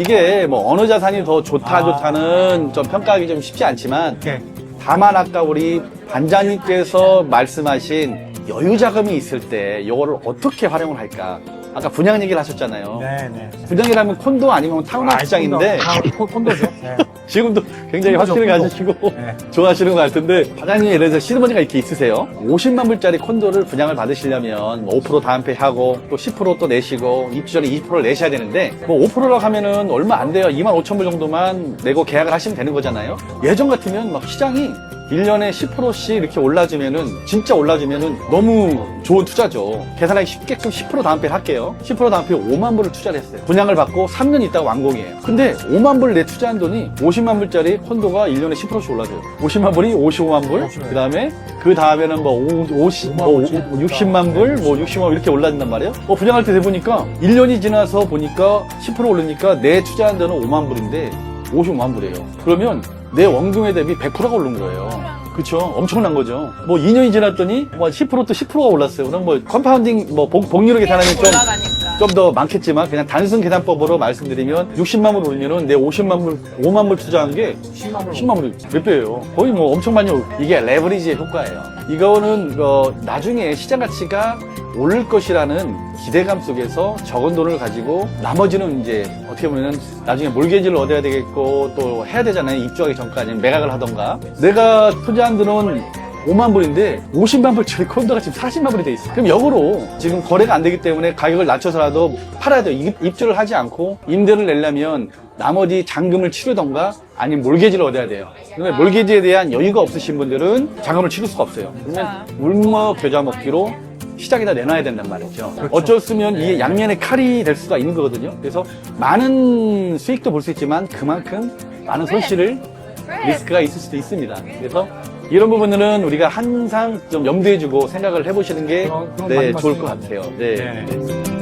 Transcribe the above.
이게 뭐 어느 자산이 더 좋다 아. 좋다는 좀 평가하기 좀 쉽지 않지만 오케이. 다만 아까 우리 반장님께서 말씀하신 여유 자금이 있을 때 이거를 어떻게 활용을 할까? 아까 분양 얘기를 하셨잖아요. 네 네. 분양이라면 콘도 아니면 타운하우스 시장인데 콘도, 콘도죠. 네. 지금도 굉장히 확신을. 가지시고 네. 좋아하시는 것 같은데 반장님 예를 들어서 시드머니가 이렇게 있으세요 50만 불짜리 콘도를 분양을 받으시려면 뭐5% 다운페이하고 또 10%또 내시고 입주 전에 20%를 내셔야 되는데 뭐 5%라고 하면은 얼마 안 돼요 2만 5천 불 정도만 내고 계약을 하시면 되는 거잖아요 예전 같으면 막 시장이 1년에 10%씩 이렇게 올라주면은 진짜 올라주면은 너무 좋은 투자죠. 계산하기 쉽게끔 10% 다운페이 할게요. 10% 다운페이 5만 불을 투자를 했어요. 분양을 받고 3년 있다가 완공이에요. 근데 5만 불 내 투자한 돈이 50만 불짜리 콘도가 1년에 10%씩 올라줘요. 50만 불이 55만 불, 50만 그 다음에 그 다음에는 뭐 50, 뭐 5만 60만 불, 뭐 60만 불 이렇게 올라진단 말이에요. 어, 분양할 때 돼보니까 1년이 지나서 보니까 10% 오르니까 내 투자한 돈은 5만 불인데 55만 불이에요. 그러면 내 원금에 대비 100%가 오른 거예요. 그쵸. 엄청난 거죠. 뭐 2년이 지났더니 뭐 10%또 10%가 올랐어요. 그럼 뭐 컴파운딩 뭐 복, 복리로 계산하면 좀 올라가니까. 좀 더 많겠지만 그냥 단순 계산법으로 말씀드리면 60만 불 올리면은 내 50만 불, 5만 불 투자한 게 10만 불. 10만 불 몇 배예요? 거의 뭐 엄청 많이 올- 이게 레버리지의 효과예요. 이거는 어, 나중에 시장 가치가 오를 것이라는 기대감 속에서 적은 돈을 가지고 나머지는 이제 어떻게 보면 나중에 몰개지를 얻어야 되겠고 또 해야 되잖아요. 입주하기 전까지 매각을 하던가. 내가 투자한 돈은 5만 불인데 50만 불짜리 콘도가 지금 40만 불이 돼 있어. 그럼 역으로 지금 거래가 안 되기 때문에 가격을 낮춰서라도 팔아야 돼요. 입- 입주를 하지 않고 임대를 내려면 나머지 잔금을 치르던가 아니면 몰개지를 얻어야 돼요. 근데 몰개지에 대한 여유가 없으신 분들은 잔금을 치를 수가 없어요. 그러면 물먹 겨자 먹기로 시장에다 내놔야 된단 말이죠. 어쩔 수면 이게 양면의 칼이 될 수가 있는 거거든요. 그래서 많은 수익도 볼 수 있지만 그만큼 많은 손실을 리스크가 있을 수도 있습니다. 그래서 이런 부분들은 우리가 항상 좀 염두해주고 생각을 해보시는 게 그건- 그건 네, 맞는 좋을 것 말씀인 것 같아요. 네. 네.